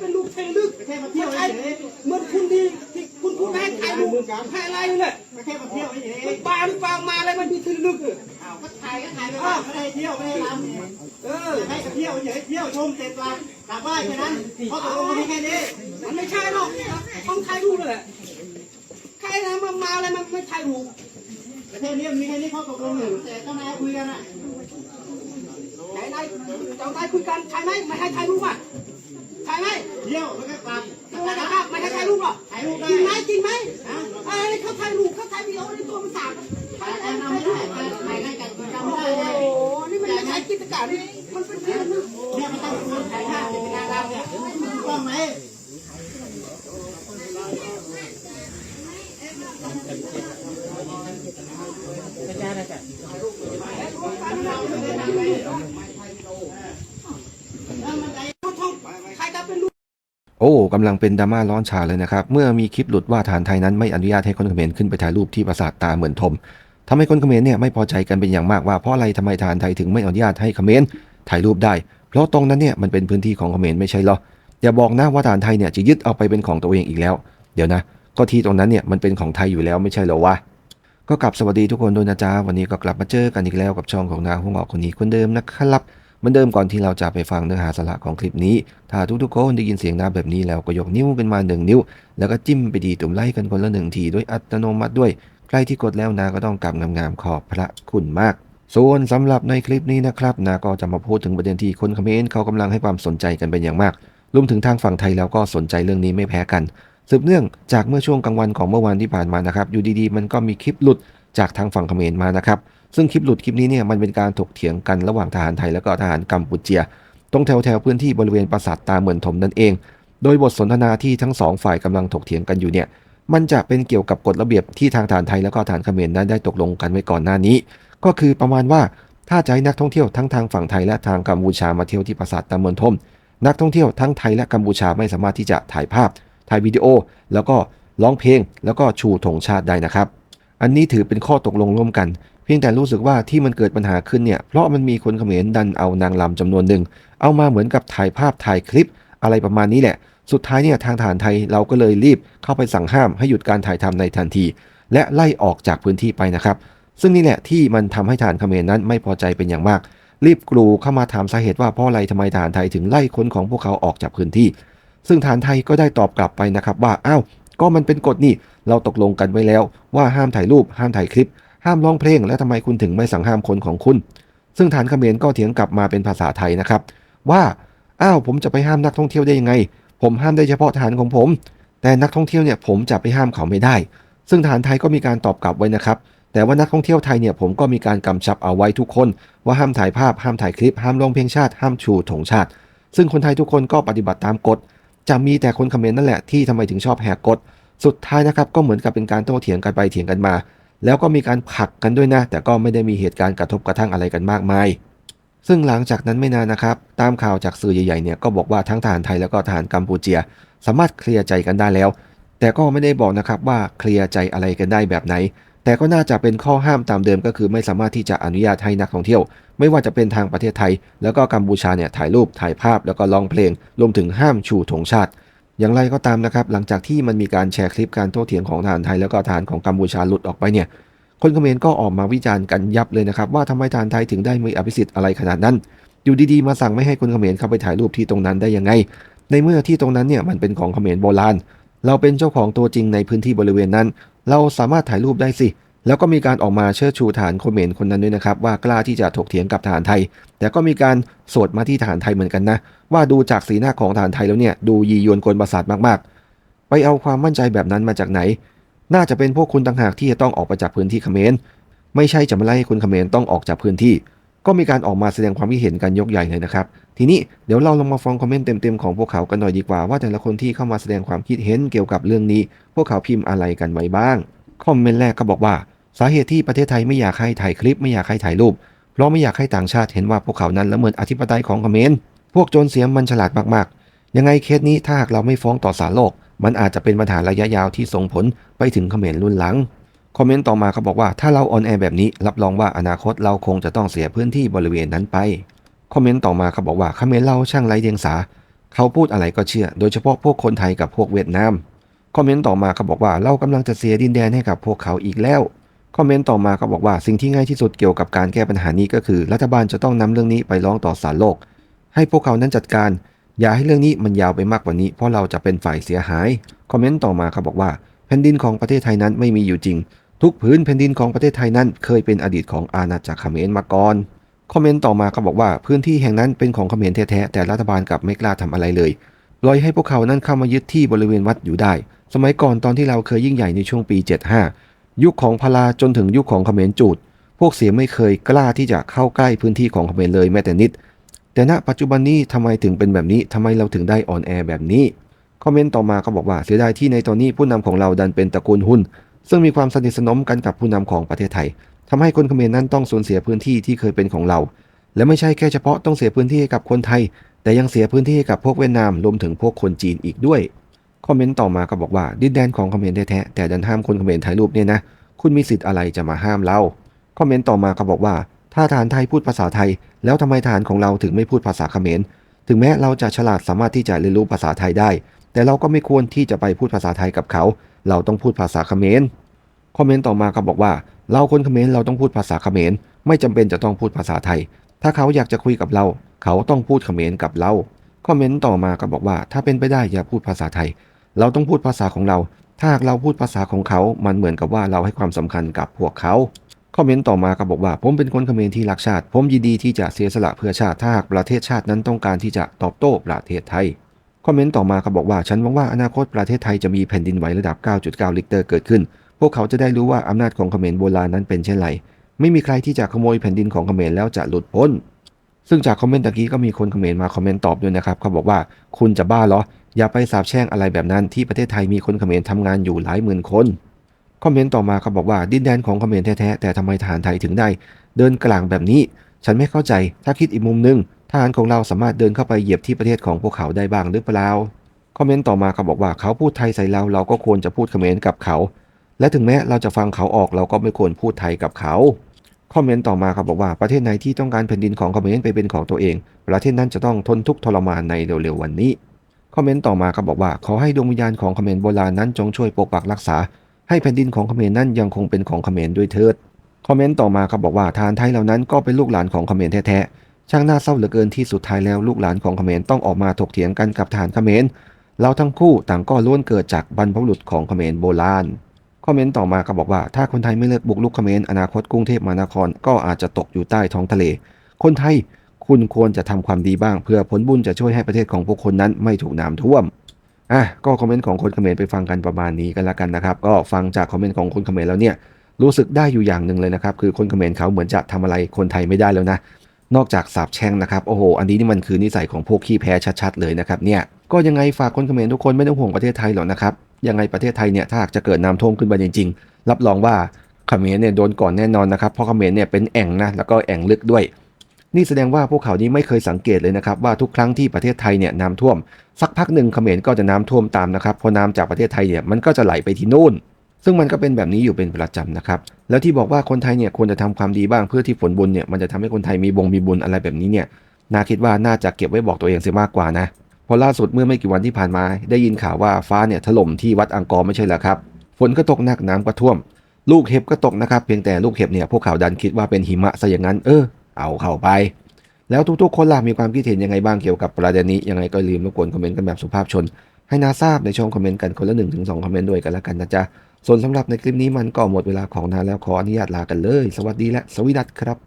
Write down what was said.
เป็นลูกเทลึกแค่มาเที่ยวใช่เฉยเหมือนคุณดีที่คุณพูดให้ถ่ายรูปถ่ายอะไรเนี่ยมาแค่มาเที่ยวเฉยมันปลาหรือเปล่ามาอะไรมันมีเทลึกอะอ้าวก็ถ่ายก็ถ่ายไปว่าไม่ได้เที่ยวไม่ได้รำเออให้มาเที่ยวเฉยเที่ยวชมเสร็จกลับกลับบ้านแค่นั้นเขาตกลงกันแค่นี้มันไม่ใช่หรอกต้องถ่ายรูปเลยแหละใครนะมามาอะไรมันไม่ถ่ายรูปประเทศนี้มีแค่นี้เขาตกลงอยู่แต่เจ้านายคุยกันอะไหนนายเจ้านายคุยกันถ่ายไหมไม่ให้ถ่ายรูปอะ ถ่ายไหมเที่ยวแล้วก็กลับตัวนะครับไม่ให้ถ่ายรูปหรอถ่ายรูปได้จริงไหมจริงไหมไอ้เขาถ่ายรูปเขาถ่ายวีดีโอในตัวมันสาดถ่ายแต่ถ่ายนำถ่ายไม่รูได้ปถ่ายได้กันโอ้จำได้โหไงนี่มันไม่ใช่กิจการนี่มันเป็นเพียงนะเนี่ยมันต้องคนถ่ายภาพเป็นนางรำเนี่ยถูกต้องไหม เขาท่องใครจะเป็นลูก โอ้กำลังเป็นดราม่าร้อนฉาเลยนะครับ เมื่อมีคลิปหลุดว่าฐานไทยนั้นไม่อนุญาตให้คนเขมรขึ้นไปถ่ายรูปที่ปราสาทตาเหมือนทมทำให้คนเขมรเนี่ยไม่พอใจกันเป็นอย่างมากว่าเพราะอะไรทำไมฐานไทยถึงไม่อนุญาตให้เขมรถ่ายรูปได้ เพราะตรงนั้นเนี่ยมันเป็นพื้นที่ของเขมรไม่ใช่หรออย่าบอกนะว่าฐานไทยเนี่ยจะยึดเอาไปเป็นของตัวเองอีกแล้ว เดี๋ยวนะ ก็ที่ตรงนั้นเนี่ยมันเป็นของไทยอยู่แล้วไม่ใช่หรอวะก็กลับสวัสดีทุกคนด้วยนะจ๊ะวันนี้ก็กลับมาเจอกันอีกแล้วกับช่องของนาหงอกคนนี้คนเดิมนะครับ มือนเดิมก่อนที่เราจะไปฟังเนื้อหาสาระของคลิปนี้ ถ้าทุกๆคนได้ยินเสียงน้ำแบบนี้แล้วก็ยกนิ้วกันมาหนึ่งนิ้ว แล้วก็จิ้มไปดีตุ่มไล่กันคนละหนึ่งทีด้วยอัตโนมัติด้วย ใครที่กดแล้วนาก็ต้องกลับงามๆขอบพระคุณมาก ส่วนสำหรับในคลิปนี้นะครับนาก็จะมาพูดถึงประเด็นที่คนคอมเขมรเขากำลังให้ความสนใจกันเป็นอย่างมากรวมถึงทางฝั่งไทยแล้วก็สนใจเรื่องนี้ไม่แพ้กัน สืบเนื่องจากเมื่อช่วงกลางวันของเมื่อวานที่ผ่านมานะครับอยู่ดีๆ มันก็มีคลิปหลุดจากทางฝั่งเขมรมานะครับ ซึ่งคลิปหลุดคลิปนี้เนี่ยมันเป็นการถกเถียงกันระหว่างทหารไทยแล้วก็ทหารกัมพูเชีย ตรงแถวแถวพื้นที่บริเวณปราสาทตาเหมือนถมนั่นเอง โดยบทสนทนาที่ทั้งสองฝ่ายกำลังถกเถียงกันอยู่เนี่ยมันจะเป็นเกี่ยวกับกฎระเบียบที่ทางทหารไทยแล้วก็ทหารเขมรนั้นได้ตกลงกันไว้ก่อนหน้านี้ ก็คือประมาณว่าถ้าจะให้นักท่องเที่ยวทั้งทางฝั่งไทยและทางกัมพูชามาเที่ยวที่ปราสาทตาเหมือนถมนักท่องเที่ยวทั้งไทยและกัมพูชาไม่สามารถที่จะถ่ายภาพ ถ่ายวิดีโอ แล้วก็ร้องเพลง แล้วก็ชูธงชาติได้นะครับ อันนี้ถือเป็นข้อตกลงร่วมกัน เพียงแต่รู้สึกว่าที่มันเกิดปัญหาขึ้นเนี่ยเพราะมันมีคนเขมรดันเอานางลำจำนวนหนึ่งเอามาเหมือนกับถ่ายภาพถ่ายคลิป อะไรประมาณนี้แหละ สุดท้ายเนี่ยทางทหารไทยเราก็เลยรีบเข้าไปสั่งห้ามให้หยุดการถ่ายทำในทันที และไล่ออกจากพื้นที่ไปนะครับ ซึ่งนี่แหละที่มันทำให้ทหารเขมรนั้นไม่พอใจเป็นอย่างมาก รีบกรูเข้ามาถามสาเหตุว่าเพราะอะไรทำไมทหารไทยถึงไล่คนของพวกเขาออกจากพื้นที่ ซึ่งทหารไทยก็ได้ตอบกลับไปนะครับว่าอ้าวก็มันเป็นกฎนี่เราตกลงกันไว้แล้วว่าห้ามถ่ายรูปห้ามถ่ายคลิป ห้ามร้องเพลง แล้วทำไมคุณถึงไม่สั่งห้ามคนของคุณ ซึ่งฐานเขมรก็เถียงกลับมาเป็นภาษาไทยนะครับ ว่าอ้าวผมจะไปห้ามนักท่องเที่ยวได้ยังไง ผมห้ามได้เฉพาะทหารของผม แต่นักท่องเที่ยวเนี่ยผมจะไปห้ามเขาไม่ได้ ซึ่งทหารไทยก็มีการตอบกลับไว้นะครับ แต่ว่านักท่องเที่ยวไทยเนี่ยผมก็มีการกำชับเอาไว้ทุกคน ว่าห้ามถ่ายภาพห้ามถ่ายคลิป ห้ามร้องเพลงชาติ ห้ามชูธงชาติ ซึ่งคนไทยทุกคนก็ปฏิบัติตามกฎจะมีแต่คนเขมรนั่นแหละที่ทำไมถึงชอบแหกกฎสุดท้ายนะครับก็เหมือนกับเป็นการโต้เถียงกันไปเถียงกันมา แล้วก็มีการผลักกันด้วยนะ แต่ก็ไม่ได้มีเหตุการณ์กระทบกระทั่งอะไรกันมากมาย ซึ่งหลังจากนั้นไม่นานนะครับ ตามข่าวจากสื่อใหญ่ๆเนี่ยก็บอกว่าทั้งทหารไทยแล้วก็ทหารกัมพูเชีย สามารถเคลียร์ใจกันได้แล้ว แต่ก็ไม่ได้บอกนะครับว่าเคลียร์ใจอะไรกันได้แบบไหน แต่ก็น่าจะเป็นข้อห้ามตามเดิมก็คือไม่สามารถที่จะอนุญาตให้นักท่องเที่ยว ไม่ว่าจะเป็นทางประเทศไทย แล้วก็กัมพูชาเนี่ยถ่ายรูปถ่ายภาพแล้วก็ร้องเพลง รวมถึงห้ามชูธงชาติ อย่างไรก็ตามนะครับ หลังจากที่มันมีการแชร์คลิปการโต้เถียงของทหารไทยแล้วก็ทหารของกัมพูชาหลุดออกไปเนี่ย คนเขมรก็ออกมาวิจารณ์กันยับเลยนะครับ ว่าทำไมทหารไทยถึงได้มีอภิสิทธิ์อะไรขนาดนั้น อยู่ดีๆ มาสั่งไม่ให้คนเขมรเข้าไปถ่ายรูปที่ตรงนั้นได้ยังไง ในเมื่อที่ตรงนั้นเนี่ยมันเป็นของเขมรโบราณ เราเป็นเจ้าของตัวจริงในพื้นที่บริเวณนั้น เราสามารถถ่ายรูปได้สิ แล้วก็มีการออกมาเชิดชูฐานเมรคนนั้นด้วยนะครับ ว่ากล้าที่จะถกเถียงกับทหารไทย แต่ก็มีการสวดมาที่ทหารไทยเหมือนกันนะ ว่าดูจากสีหน้าของทหารไทยแล้วเนี่ยดูยียวนกลประสาทมากๆ ไปเอาความมั่นใจแบบนั้นมาจากไหน น่าจะเป็นพวกคุณต่างหากที่จะต้องออกไปจากพื้นที่เขมรไม่ใช่จะมาไล่ให้คุณเขมรต้องออกจากพื้นที่ ก็มีการออกมาแสดงความคิดเห็นกันยกใหญ่เลยนะครับ ทีนี้เดี๋ยวเราลองมาฟังคอมเมนต์เต็มๆของพวกเขากันหน่อยดีกว่าว่าแต่ละคนที่เข้ามาแสดงความคิดเห็นเกี่ยวกับเรื่องนี้ พวกเขาพิมพ์อะไรกันไว้บ้างคอมเมนต์แรกก็บอกว่า สาเหตุที่ประเทศไทยไม่อยากให้ถ่ายคลิปไม่อยากให้ถ่ายรูปเพราะไม่อยากให้ต่างชาติเห็นว่าพวกเขานั้นละเมิดอธิปไตยของเขมรพวกโจรเสียมมันฉลาดมากๆ ยังไงเคสนี้ถ้าหากเราไม่ฟ้องต่อศาลโลก มันอาจจะเป็นปัญหาระยะยาวที่ส่งผลไปถึงเขมรรุ่นหลัง คอมเมนต์ต่อมาเขาบอกว่าถ้าเราออนแอร์แบบนี้รับรองว่าอนาคตเราคงจะต้องเสียพื้นที่บริเวณนั้นไป คอมเมนต์ต่อมาเขาบอกว่าเขมรเราช่างไร้เดียงสา เขาพูดอะไรก็เชื่อ โดยเฉพาะพวกคนไทยกับพวกเวียดนาม คอมเมนต์ต่อมาเขาบอกว่าเรากำลังจะเสียดินแดนให้กับพวกเขาอีกแล้ว คอมเมนต์ต่อมาเขาบอกว่าสิ่งที่ง่ายที่สุดเกี่ยวกับการแก้ปัญหานี้ก็คือ รัฐบาลจะต้องนำเรื่องนี้ไปร้องต่อศาลโลก ให้พวกเขานั้นจัดการ อย่าให้เรื่องนี้มันยาวไปมากกว่านี้ เพราะเราจะเป็นฝ่ายเสียหายคอมเมนต์ต่อมาเขาบอกว่าแผ่นดินของประเทศไทยนั้นไม่มีอยู่จริง ทุกพื้นแผ่นดินของประเทศไทยนั้น เคยเป็นอดีตของอาณาจักรเขมรมาก่อนคอมเมนต์ต่อมาเขาบอกว่าพื้นที่แห่งนั้นเป็นของเขมรแท้ๆแต่รัฐบาลกลับไม่กล้าทำอะไรเลยปล่อยให้พวกเขานั้นเข้ามายึดที่บริเวณวัดอยู่ได้ สมัยก่อนตอนที่เราเคยยิ่งใหญ่ในช่วงปี 75 ยุคของพลาจนถึงยุคของเขมรจูดพวกเสียไม่เคยกล้าที่จะเข้าใกล้พื้นที่ของเขมรเลยแม้แต่นิด แต่ณปัจจุบันนี้ทำไมถึงเป็นแบบนี้ทำไมเราถึงได้อ่อนแอแบบนี้คอมเมนต์ต่อมาเขาบอกว่าเสียดายที่ในตอนนี้ผู้นำของเราดันเป็นตระกูลหุ้น ซึ่งมีความสนิทสนมกันกับผู้นำของประเทศไทยทำให้คนเขมรนั้นต้องสูญเสียพื้นที่ที่เคยเป็นของเรา และไม่ใช่แค่เฉพาะต้องเสียพื้นที่ให้กับคนไทย แต่ยังเสียพื้นที่ให้กับพวกเวียดนามรวมถึงพวกคนจีนอีกด้วย คอมเมนต์ต่อมาก็บอกว่าดินแดนของคอมเขมรแท้แต่ดันห้ามคนคอมเขมรถ่ายรูปเนี่ยนะคุณมีสิทธิ์อะไรจะมาห้ามเราคอมเมนต์ต่อมาเขาบอกว่า ถ้าทหารไทยพูดภาษาไทย แล้วทำไมทหารของเราถึงไม่พูดภาษาเขมรถึงแม้เราจะฉลาดสามารถที่จะเรียนรู้ภาษาไทยได้ แต่เราก็ไม่ควรที่จะไปพูดภาษาไทยกับเขา เราต้องพูดภาษาเขมรคอมเมนต์ต่อมาเขาบอกว่า เราคนเขมรเราต้องพูดภาษาเขมรไม่จำเป็นจะต้องพูดภาษาไทย ถ้าเขาอยากจะคุยกับเรา เขาต้องพูดเขมรกับเราคอมเมนต์ต่อมาก็บอกว่า ถ้าเป็นไปได้อย่าพูดภาษาไทย เราต้องพูดภาษาของเรา ถ้าหากเราพูดภาษาของเขา มันเหมือนกับว่าเราให้ความสำคัญกับพวกเขาคอมเมนต์ต่อมาก็บอกว่า ผมเป็นคนเขมรที่รักชาติ ผมยินดีที่จะเสียสละเพื่อชาติ ถ้าหากประเทศชาตินั้นต้องการที่จะตอบโต้ประเทศไทยคอมเมนต์ต่อมาก็บอกว่า ฉันหวังว่าอนาคตประเทศไทยจะมีแผ่นดินไหวระดับ 9.9 ลิกเตอร์เกิดขึ้น พวกเขาจะได้รู้ว่าอำนาจของเขมรโบราณนั้นเป็นเช่นไร ไม่มีใครที่จะขโมยแผ่นดินของเขมรแล้วจะหลุดพ้น ซึ่งจากคอมเมนต์ตะกี้ก็มีคนเขมรมาคอมเมนต์ตอบด้วยนะครับเขาบอกว่า คุณจะบ้าเหรอ อย่าไปสาบแช่งอะไรแบบนั้นที่ประเทศไทยมีคนเขมรทำงานอยู่หลายหมื่นคนคอมเมนต์ต่อมาเขาบอกว่าดินแดนของเขมรแท้ๆแต่ทำไมทหารไทยถึงได้ เดินกลางแบบนี้ ฉันไม่เข้าใจถ้าคิดอีกมุมหนึงทหารของเราสามารถเดินเข้าไปเหยียบที่ประเทศของพวกเขาได้บ้างหรือเปล่าคอมเมนต์ต่อมาเขาบอกว่าเขาพูดไทยใส่เราเราก็ควรจะพูดเขมรกับเขา และถึงแม้เราจะฟังเขาออกเราก็ไม่ควรพูดไทยกับเขาคอมเมนต์ต่อมาเขาบอกว่าประเทศไหนที่ต้องการแผ่นดินของเขมรไปเป็นของตัวเอง ประเทศนั้นจะต้องทนทุกข์ทรมานในเร็วๆวันนี้ คอมเมนต์ต่อมาเขาบอกว่าขอให้ดวงวิญญาณของเขมรโบราณนั้นจงช่วยปกปักรักษา ให้แผ่นดินของเขมรนั้นยังคงเป็นของเขมรด้วยเถิดคอมเมนต์ต่อมาเขาบอกว่าทารไทยเหล่านั้นก็เป็นลูกหลานของเขมรแท้ๆช่างน่าเศร้าเหลือเกินที่สุดท้ายแล้วลูกหลานของเขมรต้องออกมาถกเถียงกันกับทหารเขมรเราทั้งคู่ต่างก็ล้วนเกิดจากบรรพบุรุษของเขมรโบราณคอมเมนต์ต่อมาเขาบอกว่าถ้าคนไทยไม่เลิกบุกลุกเขมรอนาคตกรุงเทพมหานครก็อาจจะตกอยู่ใต้ท้องทะเล คนไทย คุณควรจะทำความดีบ้างเพื่อผลบุญจะช่วยให้ประเทศของพวกคนนั้นไม่ถูกน้ำท่วมอะก็คอมเมนต์ของคนเขมรไปฟังกันประมาณนี้กันละกันนะครับ ก็ฟังจากคอมเมนต์ของคนเขมรแล้วเนี่ยรู้สึกได้อยู่อย่างหนึ่งเลยนะครับ คือคนเขมรเขาเหมือนจะทำอะไรคนไทยไม่ได้แล้วนะ นอกจากสาบแช่งนะครับโอ้โหอันนี้นี่มันคือนิสัยของพวกขี้แพ้ชัดๆเลยนะครับเนี่ยก็ยังไงฝากคนเขมรทุกคนไม่ต้องห่วงประเทศไทยหรอกนะครับยังไงประเทศไทยเนี่ยถ้าหากจะเกิดน้ำท่วมขึ้นมาจริงๆ รับรองว่าเขมรเนี่ยโดนก่อนแน่นอนนะครับเพราะเขมรเนี่ยเป็นแอ่งนะแล้วก็แอ่งลึกด้วย นี่แสดงว่าพวกเขานี้ไม่เคยสังเกตเลยนะครับว่าทุกครั้งที่ประเทศไทยเนี่ยน้ำท่วม สักพักหนึ่งเขมรก็จะน้ำท่วมตามนะครับพอน้ำจากประเทศไทยเนี่ยมันก็จะไหลไปที่นู่น ซึ่งมันก็เป็นแบบนี้อยู่เป็นประจำนะครับแล้วที่บอกว่าคนไทยเนี่ยควรจะทำความดีบ้างเพื่อที่ผลบุญเนี่ยมันจะทำให้คนไทยมีบงมีบุญอะไรแบบนี้เนี่ยน่าคิดว่าน่าจะเก็บไว้บอกตัวเองเสียมากกว่านะเพราะล่าสุดเมื่อไม่กี่วันที่ผ่านมา ได้ยินข่าวว่าฟ้าเนี่ยถล่มที่วัดอังกอร์ไม่ใช่เหรอครับฝนก็ตกหนักน้ำก็ท่วม ลูกเห็บก็ตกนะครับเพียงแต่ลูกเห็บเนี่ยพวกเขาดันคิดว่าเป็นหิมะซะอย่างนั้นเออ เอาเข้าไป แล้วทุกๆคนล่ะมีความคิดเห็นยังไงบ้างเกี่ยวกับประเด็นนี้ยังไงก็ลืมรบกวนคอมเมนต์กันแบบสุภาพชน ให้นาทราบในช่องคอมเมนต์กันคนละ1นถึงสคอมเมนต์ด้วยกันละกันนะจ๊ะส่วนสำหรับในคลิปนี้มันก็หมดเวลาของนาแล้วขออนุญาตลากันเลย สวัสดีและสวีดัตครับ